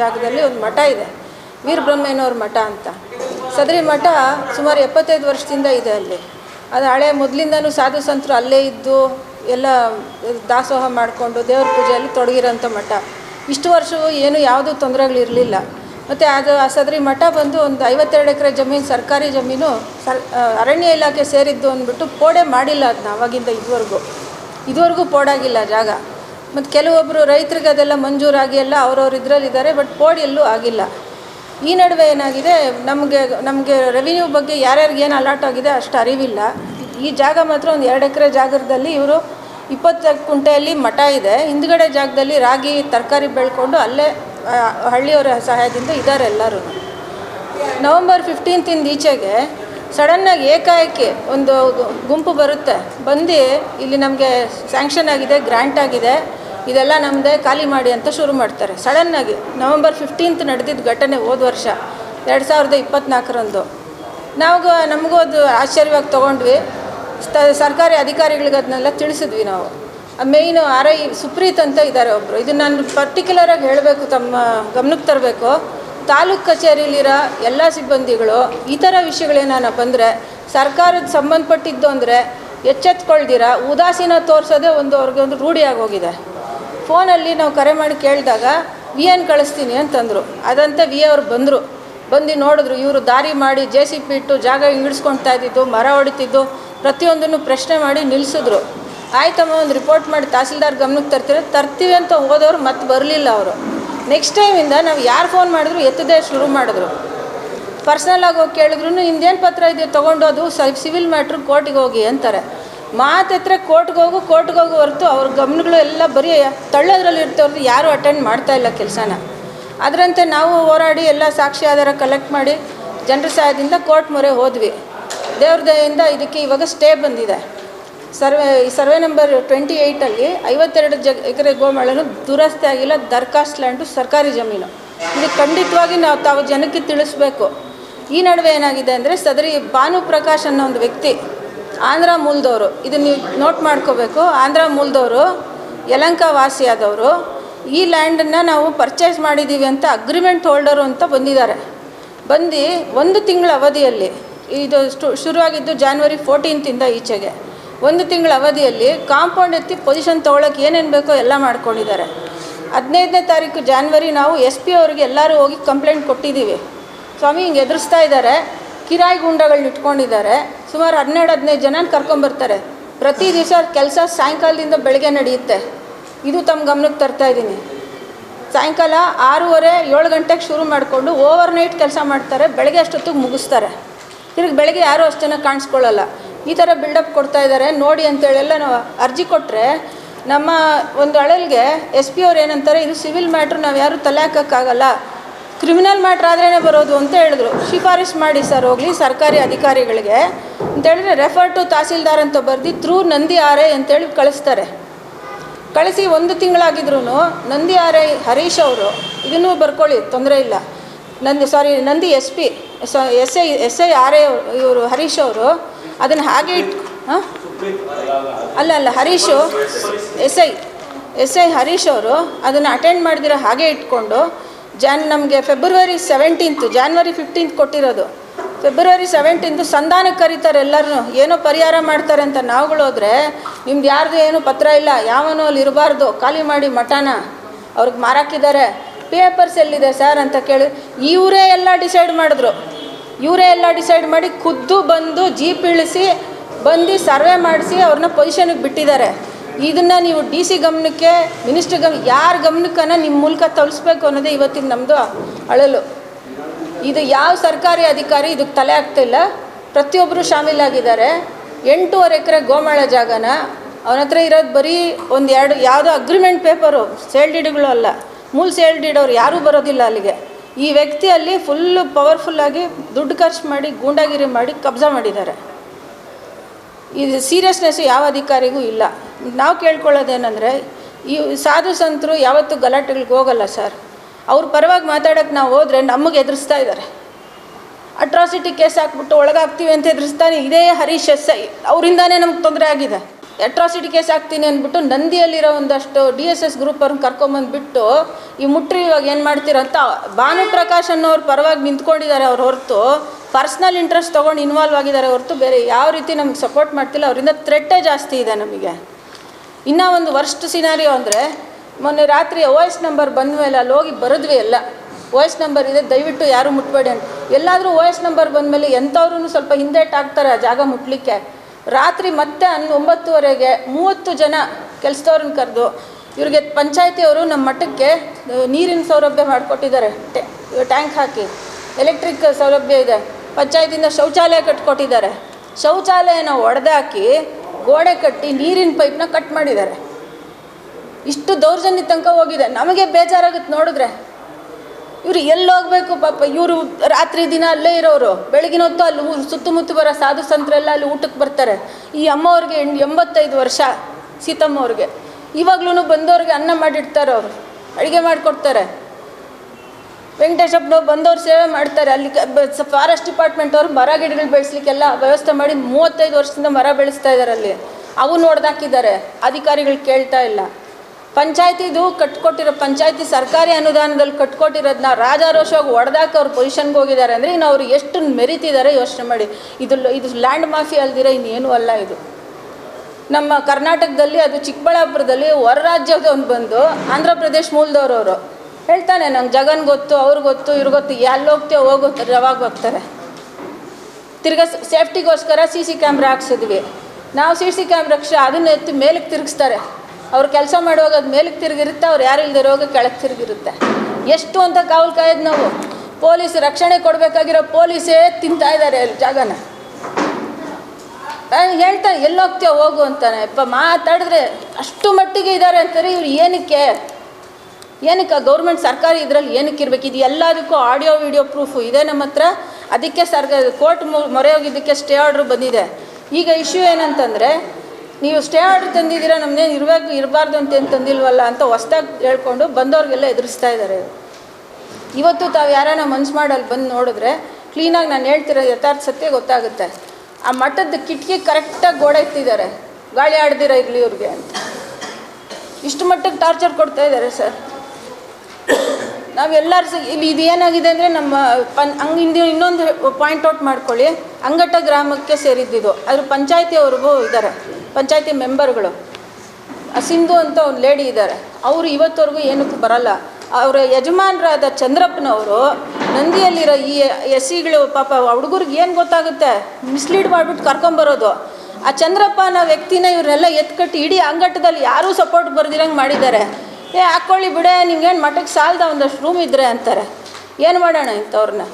ಜಾಗದಲ್ಲಿ ಒಂದು ಮಠ ಇದೆ. ವೀರಬ್ರಹ್ಮೇನವ್ರ ಮಠ ಅಂತ. ಸದರಿ ಮಠ ಸುಮಾರು ಎಪ್ಪತ್ತೈದು ವರ್ಷದಿಂದ ಇದೆ ಅಲ್ಲಿ. ಅದು ಹಳೆ ಮೊದಲಿಂದನೂ ಸಾಧು ಸಂತರು ಅಲ್ಲೇ ಇದ್ದು ಎಲ್ಲ ದಾಸೋಹ ಮಾಡಿಕೊಂಡು ದೇವ್ರ ಪೂಜೆಯಲ್ಲಿ ತೊಡಗಿರೋಂಥ ಮಠ. ಇಷ್ಟು ವರ್ಷವೂ ಏನು ಯಾವುದೂ ತೊಂದರೆಗಳಿರಲಿಲ್ಲ. ಮತ್ತು ಅದು ಆ ಸದರಿ ಮಠ ಬಂದು ಒಂದು ಐವತ್ತೆರಡು ಎಕರೆ ಜಮೀನು, ಸರ್ಕಾರಿ ಜಮೀನು, ಸರ್ ಅರಣ್ಯ ಇಲಾಖೆ ಸೇರಿದ್ದು ಅಂದ್ಬಿಟ್ಟು ಪೋಡೆ ಮಾಡಿಲ್ಲ ಅದನ್ನ ಅವಾಗಿಂದ ಇದುವರೆಗೂ. ಇದುವರೆಗೂ ಪೋಡಾಗಿಲ್ಲ ಜಾಗ. ಮತ್ತು ಕೆಲವೊಬ್ಬರು ರೈತರಿಗೆ ಅದೆಲ್ಲ ಮಂಜೂರಾಗಿ ಎಲ್ಲ ಅವ್ರವ್ರು ಇದರಲ್ಲಿದ್ದಾರೆ ಬಟ್ ಪೋಡಿಯಲ್ಲೂ ಆಗಿಲ್ಲ. ಈ ನಡುವೆ ಏನಾಗಿದೆ, ನಮಗೆ ನಮಗೆ ರೆವಿನ್ಯೂ ಬಗ್ಗೆ ಯಾರ್ಯಾರಿಗೆ ಏನು ಅಲಾಟ್ ಆಗಿದೆ ಅಷ್ಟು ಅರಿವಿಲ್ಲ. ಈ ಜಾಗ ಮಾತ್ರ ಒಂದು ಎರಡು ಎಕರೆ ಜಾಗದಲ್ಲಿ ಇವರು ಇಪ್ಪತ್ತು ಕುಂಟೆಯಲ್ಲಿ ಮಠ ಇದೆ. ಹಿಂದ್ಗಡೆ ಜಾಗದಲ್ಲಿ ರಾಗಿ, ತರಕಾರಿ ಬೆಳ್ಕೊಂಡು ಅಲ್ಲೇ ಹಳ್ಳಿಯವರ ಸಹಾಯದಿಂದ ಇದ್ದಾರೆ ಎಲ್ಲರೂ. ನವಂಬರ್ ಫಿಫ್ಟೀನ್ತಿಂದ ಈಚೆಗೆ ಸಡನ್ನಾಗಿ ಏಕಾಏಕಿ ಒಂದು ಗುಂಪು ಬರುತ್ತೆ. ಬಂದು ಇಲ್ಲಿ ನಮಗೆ ಸ್ಯಾಂಕ್ಷನ್ ಆಗಿದೆ ಗ್ರ್ಯಾಂಟ್ ಆಗಿದೆ. ಇದೆಲ್ಲ ನಮ್ಮದೇ ಖಾಲಿ ಮಾಡಿ ಅಂತ ಶುರು ಮಾಡ್ತಾರೆ. ಸಡನ್ನಾಗಿ ನವೆಂಬರ್ ಫಿಫ್ಟೀನ್ತ್ ನಡೆದಿದ್ದ ಘಟನೆ ಹೋದ ವರ್ಷ, ಎರಡು ಸಾವಿರದ ಇಪ್ಪತ್ತ್ನಾಲ್ಕರಂದು ನಾವು ನಮಗೂ ಅದು ಆಶ್ಚರ್ಯವಾಗಿ ತೊಗೊಂಡ್ವಿ. ಸರ್ಕಾರಿ ಅಧಿಕಾರಿಗಳಿಗೆ ಅದನ್ನೆಲ್ಲ ತಿಳಿಸಿದ್ವಿ ನಾವು. ಮೇಯ್ನು ಆರ್ ಐ ಸುಪ್ರೀತ್ ಅಂತ ಇದ್ದಾರೆ ಒಬ್ಬರು ಇದನ್ನು ನಾನು ಪರ್ಟಿಕ್ಯುಲರಾಗಿ ಹೇಳಬೇಕು, ತಮ್ಮ ಗಮನಕ್ಕೆ ತರಬೇಕು. ತಾಲೂಕು ಕಚೇರಿಲಿರೋ ಎಲ್ಲ ಸಿಬ್ಬಂದಿಗಳು ಈ ಥರ ವಿಷಯಗಳೇನಾನ ಬಂದರೆ, ಸರ್ಕಾರದ ಸಂಬಂಧಪಟ್ಟಿದ್ದು ಅಂದರೆ ಎಚ್ಚೆತ್ಕೊಳ್ದಿರ, ಉದಾಸೀನ ತೋರಿಸೋದೇ ಒಂದು ಅವ್ರಿಗೆ ಒಂದು ರೂಢಿಯಾಗಿ ಹೋಗಿದೆ. ಫೋನಲ್ಲಿ ನಾವು ಕರೆ ಮಾಡಿ ಕೇಳಿದಾಗ ವಿ ಎನ್ ಕಳಿಸ್ತೀನಿ ಅಂತಂದರು. ಅದಂತೆ ವಿ ಅವ್ರು ಬಂದರು. ಬಂದು ನೋಡಿದ್ರು, ಇವರು ದಾರಿ ಮಾಡಿ ಜೆ ಸಿ ಪಿ ಇಟ್ಟು ಜಾಗ ಹಿಂಗಿಡ್ಸ್ಕೊಳ್ತಾ ಇದ್ದಿದ್ದು, ಮರ ಹೊಡಿತಿದ್ದು, ಪ್ರತಿಯೊಂದನ್ನು ಪ್ರಶ್ನೆ ಮಾಡಿ ನಿಲ್ಲಿಸಿದ್ರು ಆಯ್ತಮ್ಮ, ಒಂದು ರಿಪೋರ್ಟ್ ಮಾಡಿ, ತಹಸೀಲ್ದಾರ್ ಗಮನಕ್ಕೆ ತರ್ತೀರ, ತರ್ತೀವಿ ಅಂತ ಹೋದವ್ರು ಮತ್ತೆ ಬರಲಿಲ್ಲ ಅವರು. ನೆಕ್ಸ್ಟ್ ಟೈಮಿಂದ ನಾವು ಯಾರು ಫೋನ್ ಮಾಡಿದ್ರು, ಎತ್ತದೇ ಶುರು ಮಾಡಿದ್ರು. ಪರ್ಸ್ನಲ್ ಆಗಿ ಹೋಗಿ ಕೇಳಿದ್ರು ಇಂದೇನು ಪತ್ರ ಇದೆಯೋ ತೊಗೊಂಡೋದು ಸಿವಿಲ್ ಮ್ಯಾಟ್ರ್ ಕೋರ್ಟಿಗೆ ಹೋಗಿ ಅಂತಾರೆ. ಮಾತೆತ್ರ ಕೋರ್ಟ್ಗೆ ಹೋಗು ಕೋರ್ಟ್ಗೆ ಹೋಗು ಹೊರತು ಅವ್ರ ಗಮನಗಳು ಎಲ್ಲ ಬರೀ ತಳ್ಳೋದ್ರಲ್ಲಿ ಇರ್ತವ್ರದ್ದು ಯಾರೂ ಅಟೆಂಡ್ ಮಾಡ್ತಾ ಇಲ್ಲ ಕೆಲಸನ. ಅದರಂತೆ ನಾವು ಹೋರಾಡಿ ಎಲ್ಲ ಸಾಕ್ಷಿ ಆಧಾರ ಕಲೆಕ್ಟ್ ಮಾಡಿ ಜನರ ಸಹಾಯದಿಂದ ಕೋರ್ಟ್ ಮೊರೆ ಹೋದ್ವಿ. ದೇವ್ರ ದಯೆಯಿಂದ ಇದಕ್ಕೆ ಇವಾಗ ಸ್ಟೇ ಬಂದಿದೆ. ಸರ್ವೆ ಸರ್ವೆ ನಂಬರ್ ಟ್ವೆಂಟಿ ಏಯ್ಟಲ್ಲಿ ಐವತ್ತೆರಡು ಜ, ಎಕರೆ ಗೋಮಾಳನು ದುರಸ್ತಿ ಆಗಿಲ್ಲ, ದರ್ಖಾಸ್ತ್ ಲ್ಯಾಂಡು ಸರ್ಕಾರಿ ಜಮೀನು. ಇದು ಖಂಡಿತವಾಗಿ ನಾವು ತಾವು ಜನಕ್ಕೆ ತಿಳಿಸ್ಬೇಕು. ಈ ನಡುವೆ ಏನಾಗಿದೆ ಅಂದರೆ ಸದರಿ ಭಾನು ಪ್ರಕಾಶ್ ಅನ್ನೋ ಒಂದು ವ್ಯಕ್ತಿ ಆಂಧ್ರ ಮೂಲದವರು ಇದನ್ನು ನೀವು ನೋಟ್ ಮಾಡ್ಕೋಬೇಕು, ಆಂಧ್ರ ಮೂಲದವರು ಯಲಂಕ ವಾಸಿಯಾದವರು ಈ ಲ್ಯಾಂಡನ್ನು ನಾವು ಪರ್ಚೇಸ್ ಮಾಡಿದ್ದೀವಿ ಅಂತ ಅಗ್ರಿಮೆಂಟ್ ಹೋಲ್ಡರು ಅಂತ ಬಂದಿದ್ದಾರೆ. ಬಂದು ಒಂದು ತಿಂಗಳ ಅವಧಿಯಲ್ಲಿ, ಇದು ಸ್ಟು ಶುರುವಾಗಿದ್ದು ಜಾನ್ವರಿ ಫೋರ್ಟೀನ್ತಿಂದ ಈಚೆಗೆ, ಒಂದು ತಿಂಗಳ ಅವಧಿಯಲ್ಲಿ ಕಾಂಪೌಂಡ್ ಎತ್ತಿ ಪೊಸಿಷನ್ ತೊಗೊಳಕ್ಕೆ ಏನೇನು ಬೇಕೋ ಎಲ್ಲ ಮಾಡ್ಕೊಂಡಿದ್ದಾರೆ. ಹದಿನೈದನೇ ತಾರೀಕು ಜಾನ್ವರಿ ನಾವು ಎಸ್ ಪಿ ಅವರಿಗೆ ಎಲ್ಲರೂ ಹೋಗಿ ಕಂಪ್ಲೇಂಟ್ ಕೊಟ್ಟಿದ್ದೀವಿ. ಸ್ವಾಮಿ ಹಿಂಗೆ ಎದುರಿಸ್ತಾ ಇದ್ದಾರೆ, ಕಿರಾಯಿ ಗುಂಡಗಳನ್ನ ಇಟ್ಕೊಂಡಿದ್ದಾರೆ ಸುಮಾರು ಹನ್ನೆರಡು, ಹದಿನೈದು ಜನನ ಕರ್ಕೊಂಬರ್ತಾರೆ. ಪ್ರತಿ ದಿವಸ ಕೆಲಸ ಸಾಯಂಕಾಲದಿಂದ ಬೆಳಗ್ಗೆ ನಡೆಯುತ್ತೆ. ಇದು ತಮ್ಮ ಗಮನಕ್ಕೆ ತರ್ತಾ ಇದ್ದೀನಿ. ಸಾಯಂಕಾಲ ಆರೂವರೆ, ಏಳು ಗಂಟೆಗೆ ಶುರು ಮಾಡಿಕೊಂಡು ಓವರ್ ನೈಟ್ ಕೆಲಸ ಮಾಡ್ತಾರೆ, ಬೆಳಗ್ಗೆ ಅಷ್ಟೊತ್ತಿಗೆ ಮುಗಿಸ್ತಾರೆ. ತಿರ್ಗಿ ಬೆಳಗ್ಗೆ ಯಾರೂ ಅಷ್ಟು ಜನ ಕಾಣಿಸ್ಕೊಳ್ಳಲ್ಲ. ಈ ಥರ ಬಿಲ್ಡಪ್ ಕೊಡ್ತಾ ಇದ್ದಾರೆ ನೋಡಿ ಅಂತೇಳೆಲ್ಲ ನಾವು ಅರ್ಜಿ ಕೊಟ್ಟರೆ ನಮ್ಮ ಒಂದು ಅಳಲ್ಗೆ ಎಸ್ ಪಿ ಅವ್ರು ಏನಂತಾರೆ, ಇದು ಸಿವಿಲ್ ಮ್ಯಾಟ್ರ್ ನಾವು ಯಾರೂ ತಲೆ ಹಾಕೋಕ್ಕಾಗಲ್ಲ. ಕ್ರಿಮಿನಲ್ ಮ್ಯಾಟ್ರ್ ಆದ್ರೇ ಬರೋದು ಅಂತ ಹೇಳಿದ್ರು. ಶಿಫಾರಸ್ ಮಾಡಿ ಸರ್, ಹೋಗಲಿ ಸರ್ಕಾರಿ ಅಧಿಕಾರಿಗಳಿಗೆ. ಅಂತೇಳಿದ್ರೆ ರೆಫರ್ ಟು ತಹಸೀಲ್ದಾರ್ ಅಂತ ಬರೆದು ಥ್ರೂ ನಂದಿ ಆರೆ ಅಂತ ಅಂತೇಳಿ ಕಳಿಸ್ತಾರೆ. ಕಳಿಸಿ ಒಂದು ತಿಂಗಳಾಗಿದ್ರು ನಂದಿ ಆರೆ ಹರೀಶ್ ಅವರು, ಇದನ್ನೂ ಬರ್ಕೊಳ್ಳಿ, ತೊಂದರೆ ಇಲ್ಲ. Nandi, sorry, Nandi S P S I S I R ಇವರು, ಹರೀಶ್ ಅವರು, ಅದನ್ನು ಹಾಗೆ ಇಟ್ಟು ಹಾಂ? ಅಲ್ಲ ಅಲ್ಲ, Harish S I S I Harish ಅವರು ಅದನ್ನು ಅಟೆಂಡ್ ಮಾಡಿದಿರೋ ಹಾಗೆ ಇಟ್ಕೊಂಡು ಜಾನ್ ನಮಗೆ ಫೆಬ್ರವರಿ ಸೆವೆಂಟೀನ್ತು ಜಾನ್ವರಿ ಫಿಫ್ಟೀನ್ತ್ ಕೊಟ್ಟಿರೋದು. ಫೆಬ್ರವರಿ ಸೆವೆಂಟೀನ್ತು ಸಂಧಾನಕ್ಕೆ ಕರೀತಾರೆ ಎಲ್ಲರೂ ಏನೋ ಪರಿಹಾರ ಮಾಡ್ತಾರೆ ಅಂತ ನಾವುಗಳು ಹೋದರೆ ನಿಮ್ದು ಯಾರ್ದು ಏನು ಪತ್ರ ಇಲ್ಲ, ಯಾವನು ಅಲ್ಲಿ ಇರಬಾರ್ದು. ಖಾಲಿ ಮಾಡಿ ಮಠನ. ಅವ್ರಿಗೆ ಮಾರಾಕಿದ್ದಾರೆ. ಪೇಪರ್ಸ್ ಎಲ್ಲಿದೆ ಸರ್ ಅಂತ ಕೇಳಿ, ಇವರೇ ಎಲ್ಲ ಡಿಸೈಡ್ ಮಾಡಿದ್ರು. ಇವರೇ ಎಲ್ಲ ಡಿಸೈಡ್ ಮಾಡಿ ಖುದ್ದು ಬಂದು ಜೀಪ್ ಇಳಿಸಿ, ಬಂದು ಸರ್ವೆ ಮಾಡಿಸಿ ಅವ್ರನ್ನ ಪೊಸಿಷನಿಗೆ ಬಿಟ್ಟಿದ್ದಾರೆ. ಇದನ್ನು ನೀವು ಡಿ ಸಿ ಗಮನಕ್ಕೆ, ಮಿನಿಸ್ಟರ್ ಗಮನ ಯಾರ ಗಮನಕ್ಕನ್ನ ನಿಮ್ಮ ಮೂಲಕ ತಳಿಸ್ಬೇಕು ಅನ್ನೋದೇ ಇವತ್ತಿನ ನಮ್ಮದು ಅಳಲು. ಇದು ಯಾವ ಸರ್ಕಾರಿ ಅಧಿಕಾರಿ ಇದಕ್ಕೆ ತಲೆ ಆಗ್ತಿಲ್ಲ ಪ್ರತಿಯೊಬ್ಬರು ಶಾಮೀಲಾಗಿದ್ದಾರೆ. ಎಂಟೂವರೆ ಎಕರೆ ಗೋಮಾಳ ಜಾಗನ, ಅವನ ಹತ್ರ ಇರೋದು ಬರೀ ಒಂದು ಎರಡು, ಯಾವುದೋ ಅಗ್ರಿಮೆಂಟ್ ಪೇಪರು ಸೇಲ್ ಡೀಡ್ಗಳು ಅಲ್ಲ. ಮೂಲ ಸೇಲ್ ಡೀಡವ್ರು ಯಾರೂ ಬರೋದಿಲ್ಲ ಅಲ್ಲಿಗೆ. ಈ ವ್ಯಕ್ತಿ ಅಲ್ಲಿ ಫುಲ್ಲು ಪವರ್ಫುಲ್ಲಾಗಿ ದುಡ್ಡು ಖರ್ಚು ಮಾಡಿ, ಗೂಂಡಾಗಿರಿ ಮಾಡಿ, ಕಬ್ಜಾ ಮಾಡಿದ್ದಾರೆ. ಇದು ಸೀರಿಯಸ್ನೆಸ್ಸು ಯಾವ ಅಧಿಕಾರಿಗೂ ಇಲ್ಲ. ನಾವು ಕೇಳ್ಕೊಳ್ಳೋದೇನೆಂದರೆ, ಈ ಸಾಧು ಸಂತರು ಯಾವತ್ತೂ ಗಲಾಟೆಗಳಿಗೆ ಹೋಗಲ್ಲ ಸರ್. ಅವ್ರ ಪರವಾಗಿ ಮಾತಾಡೋಕ್ಕೆ ನಾವು ಹೋದರೆ ನಮಗೆ ಎದುರಿಸ್ತಾ ಇದ್ದಾರೆ ಅಟ್ರಾಸಿಟಿ ಕೇಸ್ ಹಾಕ್ಬಿಟ್ಟು ಒಳಗಾಗ್ತೀವಿ ಅಂತ ಎದುರಿಸ್ತಾನೆ ಇದೇ ಹರೀಶ್ ಎಸ್ ಐ. ಅವರಿಂದಾನೇ ನಮ್ಗೆ ತೊಂದರೆ ಆಗಿದೆ. ಅಟ್ರಾಸಿಟಿ ಕೇಸ್ ಹಾಕ್ತೀನಿ ಅಂದ್ಬಿಟ್ಟು ನಂದಿಯಲ್ಲಿರೋ ಒಂದಷ್ಟು ಡಿ ಎಸ್ ಎಸ್ ಗ್ರೂಪ್ ಅವ್ರನ್ನ ಕರ್ಕೊಂಬಂದ್ಬಿಟ್ಟು ಈ ಮುಟ್ರಿ ಇವಾಗ ಏನು ಮಾಡ್ತೀರಂತ ಭಾನು ಪ್ರಕಾಶ್ ಅನ್ನೋರು ಪರವಾಗಿ ನಿಂತ್ಕೊಂಡಿದ್ದಾರೆ ಅವ್ರ ಹೊರತು. ಪರ್ಸ್ನಲ್ ಇಂಟ್ರೆಸ್ಟ್ ತೊಗೊಂಡು ಇನ್ವಾಲ್ವ್ ಆಗಿದ್ದಾರೆ ಹೊರತು ಬೇರೆ ಯಾವ ರೀತಿ ನಮ್ಗೆ ಸಪೋರ್ಟ್ ಮಾಡ್ತಿಲ್ಲ. ಅವರಿಂದ ಥ್ರೆಟ್ಟೇ ಜಾಸ್ತಿ ಇದೆ ನಮಗೆ. ಇನ್ನೂ ಒಂದು ವರ್ಸ್ಟ್ ಸಿನಾರಿಯೋ ಅಂದರೆ, ಮೊನ್ನೆ ರಾತ್ರಿ ಎಸ್ ನಂಬರ್ ಬಂದ ಮೇಲೆ ಅಲ್ಲಿ ಹೋಗಿ ಬರೆದ್ವಿ ಎಲ್ಲ. ಎಸ್ ನಂಬರ್ ಇದೆ, ದಯವಿಟ್ಟು ಯಾರು ಮುಟ್ಬೇಡಿ ಅಂತ. ಎಲ್ಲಾದರೂ ಓ ಎಸ್ ನಂಬರ್ ಬಂದಮೇಲೆ ಎಂಥವ್ರೂ ಸ್ವಲ್ಪ ಹಿಂದೇಟ್ ಆಗ್ತಾರೆ ಆ ಜಾಗ ಮುಟ್ಲಿಕ್ಕೆ. ರಾತ್ರಿ ಮತ್ತೆ ಹನ್ ಒಂಬತ್ತುವರೆಗೆ ಮೂವತ್ತು ಜನ ಕೆಲಸದವ್ರನ್ನ ಕರೆದು, ಇವ್ರಿಗೆ ಪಂಚಾಯತಿಯವರು ನಮ್ಮ ಮಠಕ್ಕೆ ನೀರಿನ ಸೌಲಭ್ಯ ಮಾಡಿಕೊಟ್ಟಿದ್ದಾರೆ. ಟ್ಯಾಂಕ್ ಹಾಕಿ. ಎಲೆಕ್ಟ್ರಿಕ್ ಸೌಲಭ್ಯ ಇದೆ. ಪಂಚಾಯತಿಯಿಂದ ಶೌಚಾಲಯ ಕಟ್ಕೊಟ್ಟಿದ್ದಾರೆ. ಶೌಚಾಲಯನ ಒಡೆದಾಕಿ ಗೋಡೆ ಕಟ್ಟಿ ನೀರಿನ ಪೈಪ್ನ ಕಟ್ ಮಾಡಿದ್ದಾರೆ. ಇಷ್ಟು ದೌರ್ಜನ್ಯ ತನಕ ಹೋಗಿದೆ. ನಮಗೆ ಬೇಜಾರಾಗುತ್ತೆ ನೋಡಿದ್ರೆ. ಇವರು ಎಲ್ಲಿ ಹೋಗ್ಬೇಕು ಪಾಪ? ಇವರು ರಾತ್ರಿ ದಿನ ಅಲ್ಲೇ ಇರೋರು. ಬೆಳಗಿನ ಹೊತ್ತು ಅಲ್ಲಿ ಊರು ಸುತ್ತಮುತ್ತ ಬರೋ ಸಾಧು ಸಂತರೆಲ್ಲ ಅಲ್ಲಿ ಊಟಕ್ಕೆ ಬರ್ತಾರೆ. ಈ ಅಮ್ಮವ್ರಿಗೆ ಎಂಬತ್ತೈದು ವರ್ಷ ಸೀತಮ್ಮ ಅವ್ರಿಗೆ ಇವಾಗ್ಲೂ ಬಂದವ್ರಿಗೆ ಅನ್ನ ಮಾಡಿಡ್ತಾರೆ ಅವರು ಅಡುಗೆ ಮಾಡಿಕೊಡ್ತಾರೆ. ವೆಂಕಟೇಶಪ್ಪನವ್ರು ಬಂದವ್ರು ಸೇವೆ ಮಾಡ್ತಾರೆ. ಅಲ್ಲಿ ಫಾರೆಸ್ಟ್ ಡಿಪಾರ್ಟ್ಮೆಂಟ್ ಅವರು ಮರ ಗಿಡಗಳು ಬೆಳೆಸ್ಲಿಕ್ಕೆಲ್ಲ ವ್ಯವಸ್ಥೆ ಮಾಡಿ ಮೂವತ್ತೈದು ವರ್ಷದಿಂದ ಮರ ಬೆಳೆಸ್ತಾ ಇದ್ದಾರೆ ಅಲ್ಲಿ. ಅವು ನೋಡ್ದಾಕಿದ್ದಾರೆ. ಅಧಿಕಾರಿಗಳು ಕೇಳ್ತಾ ಇಲ್ಲ. ಪಂಚಾಯತಿದು ಕಟ್ಕೊಟ್ಟಿರೋ, ಪಂಚಾಯತಿ ಸರ್ಕಾರಿ ಅನುದಾನದಲ್ಲಿ ಕಟ್ಕೊಟ್ಟಿರೋದನ್ನ ರಾಜಾರೋಷವಾಗಿ ಒಡೆದಾಕ ಅವ್ರ ಪೊಸಿಷನ್ಗೆ ಹೋಗಿದ್ದಾರೆ ಅಂದರೆ ಇನ್ನು ಅವ್ರು ಎಷ್ಟು ಮೆರಿತಿದ್ದಾರೆ ಯೋಚನೆ ಮಾಡಿ. ಇದು ಇದು ಲ್ಯಾಂಡ್ ಮಾಫಿ ಅಲ್ದಿರ ಇನ್ನೇನು ಅಲ್ಲ ಇದು. ನಮ್ಮ ಕರ್ನಾಟಕದಲ್ಲಿ ಅದು ಚಿಕ್ಕಬಳ್ಳಾಪುರದಲ್ಲಿ ಹೊರ ರಾಜ್ಯದವನು ಬಂದು ಆಂಧ್ರ ಪ್ರದೇಶ್ ಮೂಲದವ್ರು ಅವರು ಹೇಳ್ತಾನೆ, ನಂಗೆ ಜಗನ್ ಗೊತ್ತು ಅವ್ರಿಗೆ ಗೊತ್ತು ಇವ್ರಿಗೆ ಗೊತ್ತು, ಎಲ್ಲಿ ಹೋಗ್ತೇವೆ ಹೋಗುತ್ತೆ ಯಾವಾಗ ಹೋಗ್ತಾರೆ. ತಿರ್ಗಾ ಸೇಫ್ಟಿಗೋಸ್ಕರ ಸಿ ಸಿ ಕ್ಯಾಮ್ರಾ ಹಾಕ್ಸಿದ್ವಿ. ನಾವು ಸಿ ಸಿ ಕ್ಯಾಮ್ರಾ ಅದನ್ನ ಎತ್ತಿ ಮೇಲಕ್ಕೆ ತಿರುಗಿಸ್ತಾರೆ. ಅವ್ರು ಕೆಲಸ ಮಾಡುವಾಗ ಅದು ಮೇಲಕ್ಕೆ ತಿರುಗಿರುತ್ತೆ, ಅವ್ರು ಯಾರು ಇಲ್ಲದೆ ಹೋಗಿ ಕೆಳಗೆ ತಿರುಗಿರುತ್ತೆ. ಎಷ್ಟು ಅಂತ ಕಾವಲು ಕಾಯೋದು ನಾವು. ಪೊಲೀಸ್ ರಕ್ಷಣೆ ಕೊಡಬೇಕಾಗಿರೋ ಪೊಲೀಸೇ ತಿಂತಾ ಇದ್ದಾರೆ ಅಲ್ಲಿ ಜಾಗನ. ಹೇಳ್ತಾರೆ ಹೇಳ್ತಾನೆ ಎಲ್ಲಿ ಹೋಗ್ತೀಯ ಹೋಗು ಅಂತಾನೆ. ಅಪ್ಪ ಮಾತಾಡಿದ್ರೆ ಅಷ್ಟು ಮಟ್ಟಿಗೆ ಇದ್ದಾರೆ ಅಂತಾರೆ, ಇವ್ರು ಏನಕ್ಕೆ? ಏನಕ್ಕೆ ಗೌರ್ಮೆಂಟ್ ಸರ್ಕಾರಿ ಇದರಲ್ಲಿ ಏನಕ್ಕೆ ಇರಬೇಕು? ಇದು ಎಲ್ಲದಕ್ಕೂ ಆಡಿಯೋ ವಿಡಿಯೋ ಪ್ರೂಫು ಇದೆ ನಮ್ಮ ಹತ್ರ. ಅದಕ್ಕೆ ಸರ್ಕಾರ ಕೋರ್ಟ್ ಮೊರೆ ಹೋಗಿದ್ದಕ್ಕೆ ಸ್ಟೇ ಆರ್ಡ್ರ್ ಬಂದಿದೆ. ಈಗ ಇಶ್ಯೂ ಏನಂತಂದರೆ, ನೀವು ಸ್ಟೇ ಆರ್ಡ್ರ್ ತಂದಿದ್ದೀರಾ ನಮ್ಮನ್ನೇನು ಇರಬೇಕು ಇರಬಾರ್ದು ಅಂತ ಏನು ತಂದಿಲ್ವಲ್ಲ ಅಂತ ಹೊಸ್ದಾಗಿ ಹೇಳ್ಕೊಂಡು ಬಂದವ್ರಿಗೆಲ್ಲ ಎದುರಿಸ್ತಾ ಇದ್ದಾರೆ. ಇವತ್ತು ತಾವು ಯಾರನ್ನ ಮನ್ಸು ಅಲ್ಲಿ ಬಂದು ನೋಡಿದ್ರೆ ಕ್ಲೀನಾಗಿ ನಾನು ಹೇಳ್ತಿರೋ ಯಥಾರ್ಥ ಸತ್ಯ ಗೊತ್ತಾಗುತ್ತೆ. ಆ ಮಠದ ಕಿಟಕಿ ಕರೆಕ್ಟಾಗಿ ಗೋಡೆ ಎತ್ತಿದ್ದಾರೆ. ಗಾಳಿ ಆಡ್ದಿರ ಇರಲಿ ಇವ್ರಿಗೆ ಅಂತ. ಇಷ್ಟು ಮಟ್ಟಕ್ಕೆ ಟಾರ್ಚರ್ ಕೊಡ್ತಾ ಇದ್ದಾರೆ ಸರ್. ನಾವೆಲ್ಲರೂ ಸ ಇಲ್ಲಿ ಇದು ಏನಾಗಿದೆ ಅಂದರೆ ನಮ್ಮ ಪನ್ ಹಂಗೆ ಇನ್ನೊಂದು ಪಾಯಿಂಟ್ ಔಟ್ ಮಾಡ್ಕೊಳ್ಳಿ. ಅಂಗಟ ಗ್ರಾಮಕ್ಕೆ ಸೇರಿದ್ದಿದ್ದು ಅದ್ರ ಪಂಚಾಯತಿಯವ್ರಿಗೂ ಇದ್ದಾರೆ. ಪಂಚಾಯತಿ ಮೆಂಬರ್ಗಳು ಸಿಂಧು ಅಂತ ಒಂದು ಲೇಡಿ ಇದ್ದಾರೆ. ಅವರು ಇವತ್ತವರೆಗೂ ಏನಕ್ಕೂ ಬರಲ್ಲ. ಅವರ ಯಜಮಾನರಾದ ಚಂದ್ರಪ್ಪನವರು ನಂದಿಯಲ್ಲಿರೋ ಈ ಎಸ್ ಸಿಗಳು ಪಾಪ ಹುಡುಗರಿಗೆ ಏನು ಗೊತ್ತಾಗುತ್ತೆ? ಮಿಸ್ಲೀಡ್ ಮಾಡಿಬಿಟ್ಟು ಕರ್ಕೊಂಬರೋದು ಆ ಚಂದ್ರಪ್ಪ ಅನ್ನೋ ವ್ಯಕ್ತಿನ ಇವರೆಲ್ಲ ಎತ್ಕಟ್ಟಿ ಇಡೀ ಅಂಗಟದಲ್ಲಿ ಯಾರೂ ಸಪೋರ್ಟ್ ಬರ್ದಿರಂಗೆ ಮಾಡಿದ್ದಾರೆ. ಏ ಹಾಕ್ಕೊಳ್ಳಿ ಬಿಡೆ, ನಿಮ್ಗೇನು ಮಠಕ್ಕೆ ಸಾಲದ ಒಂದಷ್ಟು ರೂಮ್ ಇದ್ರೆ ಅಂತಾರೆ. ಏನು ಮಾಡೋಣ ಇಂಥವ್ರನ್ನ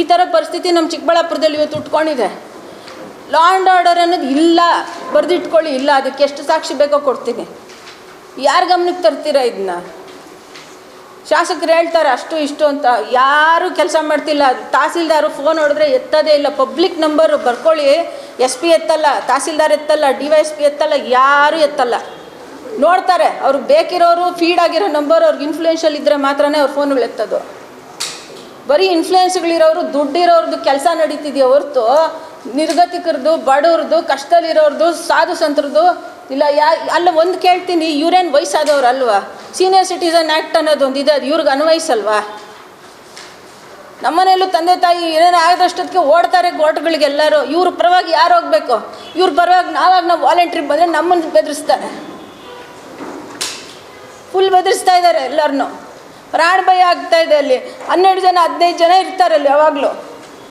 ಈ ಥರ ಪರಿಸ್ಥಿತಿ ನಮ್ಮ ಚಿಕ್ಕಬಳ್ಳಾಪುರದಲ್ಲಿ ಇವತ್ತು ಉಟ್ಕೊಂಡಿದೆ. ಲಾ ಆ್ಯಂಡ್ ಆರ್ಡರ್ ಅನ್ನೋದು ಇಲ್ಲ, ಬರೆದಿಟ್ಕೊಳ್ಳಿ, ಇಲ್ಲ, ಅದಕ್ಕೆ ಎಷ್ಟು ಸಾಕ್ಷಿ ಬೇಕೋ ಕೊಡ್ತೀನಿ. ಯಾರು ಗಮನಕ್ಕೆ ತರ್ತೀರಾ ಇದನ್ನ ಶಾಸಕರು ಹೇಳ್ತಾರೆ, ಅಷ್ಟು ಇಷ್ಟು ಅಂತ. ಯಾರೂ ಕೆಲಸ ಮಾಡ್ತಿಲ್ಲ. ತಹಸೀಲ್ದಾರು ಫೋನ್ ಹೊಡೆದ್ರೆ ಎತ್ತದೇ ಇಲ್ಲ. ಪಬ್ಲಿಕ್ ನಂಬರು ಬರ್ಕೊಳ್ಳಿ. ಎಸ್ ಪಿ ಎತ್ತಲ್ಲ, ತಹಸೀಲ್ದಾರ್ ಎತ್ತಲ್ಲ ಡಿ ವೈ ಎಸ್ ಪಿ ಎತ್ತಲ್ಲ, ಯಾರೂ ಎತ್ತಲ್ಲ. ನೋಡ್ತಾರೆ. ಅವ್ರಿಗೆ ಬೇಕಿರೋರು ಫೀಡ್ ಆಗಿರೋ ನಂಬರ್ ಅವ್ರಿಗೆ ಇನ್ಫ್ಲೂಯೆನ್ಷಿಯಲ್ ಇದ್ದರೆ ಮಾತ್ರನೇ ಅವ್ರ ಫೋನ್ಗಳು ಎತ್ತೋದು. ಬರೀ ಇನ್ಫ್ಲೂಯೆನ್ಸ್ಗಳಿರೋರು ದುಡ್ಡಿರೋರ್ದು ಕೆಲಸ ನಡೀತಿದೆಯ ಹೊರ್ತು, ನಿರ್ಗತಿಕರದು ಬಡವ್ರದ್ದು ಕಷ್ಟದಲ್ಲಿರೋರ್ದು ಸಾಧು ಸಂತರದ್ದು ಇಲ್ಲ ಯಾ, ಅಲ್ಲ ಒಂದು ಕೇಳ್ತೀನಿ ಇವ್ರೇನು ವಯಸ್ಸಾದವ್ರು ಅಲ್ವಾ? ಸೀನಿಯರ್ ಸಿಟಿಸನ್ ಆ್ಯಕ್ಟ್ ಅನ್ನೋದು ಒಂದು ಇದೆ ಅದು ಇವ್ರಿಗೆ ಅನ್ವಯಿಸಲ್ವಾ? ನಮ್ಮನೆಯಲ್ಲೂ ತಂದೆ ತಾಯಿ ಏನೇನು ಆಗದಷ್ಟೊತ್ತಿಗೆ ಓಡ್ತಾರೆ ಗೋಟ್ಗಳಿಗೆಲ್ಲರೂ. ಇವ್ರ ಪರವಾಗಿ ಯಾರು ಹೋಗ್ಬೇಕು? ಇವ್ರ ಪರವಾಗಿ ನಾವಾಗ ನಾವು ವಾಲಂಟ್ರಿ ಬಂದರೆ ನಮ್ಮನ್ನು ಬೆದರಿಸ್ತಾರೆ. ಫುಲ್ ಬೆದರಿಸ್ತಾ ಇದ್ದಾರೆ ಎಲ್ಲರನ್ನೂ. ಪ್ರಾಣ ಭಯ ಆಗ್ತಾ ಇದೆ ಅಲ್ಲಿ. ಹನ್ನೆರಡು ಜನ, ಹದಿನೈದು ಜನ ಇರ್ತಾರೆ ಅಲ್ಲಿ ಯಾವಾಗಲೂ.